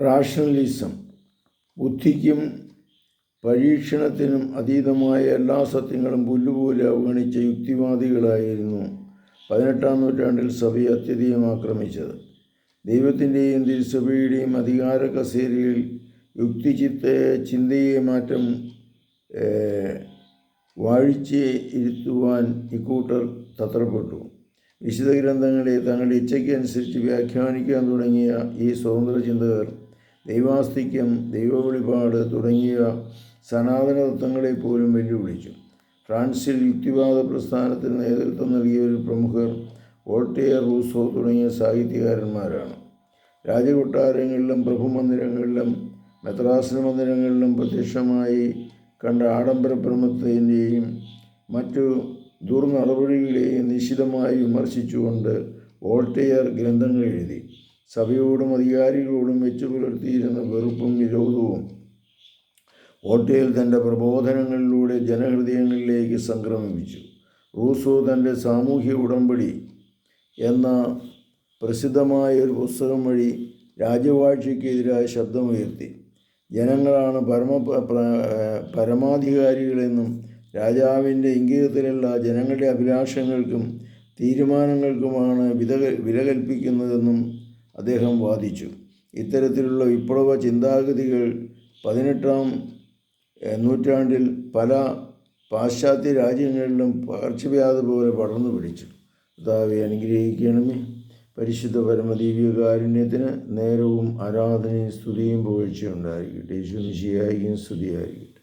Rationalism ബുദ്ധിക്കും പരീക്ഷണത്തിനും അതീതമായ എല്ലാ സത്യങ്ങളും പുല്ലുപോലെ അവഗണിച്ച യുക്തിവാദികളായിരുന്നു പതിനെട്ടാം നൂറ്റാണ്ടിൽ സഭയെ അത്യധികം ആക്രമിച്ചത് ദൈവത്തിന്റെയും തിരുസഭയുടെയും അധികാര കസേരയിൽ യുക്തിചിത്ത ചിന്തയെ മാറ്റം വാഴിച്ച് ഇരുത്തുവാൻ ഇക്കൂട്ടർ തത്രപ്പെട്ടു. വിശുദ്ധ ഗ്രന്ഥങ്ങളെ തങ്ങളുടെ ഇച്ഛയ്ക്കനുസരിച്ച് വ്യാഖ്യാനിക്കാൻ തുടങ്ങിയ ഈ സ്വതന്ത്ര ചിന്തകർ ദൈവാസ്തിക്യം ദൈവവെളിപാട് തുടങ്ങിയ സനാതന തത്വങ്ങളെ പോലും വെല്ലുവിളിച്ചു. ഫ്രാൻസിൽ യുക്തിവാദ പ്രസ്ഥാനത്തിന് നേതൃത്വം നൽകിയ ഒരു പ്രമുഖർ വോൾട്ടിയർ റൂസോ തുടങ്ങിയ സാഹിത്യകാരന്മാരാണ്. രാജകൊട്ടാരങ്ങളിലും പ്രഭുമന്ദിരങ്ങളിലും മെത്രാസിന മന്ദിരങ്ങളിലും പ്രത്യക്ഷമായി കണ്ട ആഡംബര പ്രമത്തിന്റെയും മറ്റു ദുർനടപടികളെയും നിശിതമായി വിമർശിച്ചുകൊണ്ട് വോൾട്ടിയർ ഗ്രന്ഥങ്ങൾ എഴുതി. സഭയോടും അധികാരികളോടും വെച്ചു പുലർത്തിയിരുന്ന വെറുപ്പും വിരോധവും ഓട്ടയിൽ തന്റെ പ്രബോധനങ്ങളിലൂടെ ജനഹൃദയങ്ങളിലേക്ക് സംക്രമിപ്പിച്ചു. റൂസോ തന്റെ സാമൂഹ്യ ഉടമ്പടി എന്ന പ്രസിദ്ധമായ ഒരു പുസ്തകം വഴി രാജവാഴ്ചയ്ക്കെതിരായ ശബ്ദമുയർത്തി. ജനങ്ങളാണ് പരമ പരമാധികാരികളെന്നും രാജാവിന്റെ ഇംഗിതത്തിലുള്ള ജനങ്ങളുടെ അഭിലാഷങ്ങൾക്കും തീരുമാനങ്ങൾക്കുമാണ് വില വില കൽപ്പിക്കുന്നതെന്നും അദ്ദേഹം വാദിച്ചു. ഇത്തരത്തിലുള്ള വിപ്ലവ ചിന്താഗതികൾ പതിനെട്ടാം നൂറ്റാണ്ടിൽ പല പാശ്ചാത്യ രാജ്യങ്ങളിലും പകർച്ചവ്യാധി പോലെ പടർന്നു പിടിച്ചു. കർത്താവെ അനുഗ്രഹിക്കണമേ. പരിശുദ്ധ പരമദീപികാരുണ്യത്തിന് നേരവും ആരാധനയും സ്തുതിയും പോഴ്ചയുണ്ടായിരിക്കട്ടെ യേശു മിശിയായിരിക്കും സ്തുതിയായിരിക്കും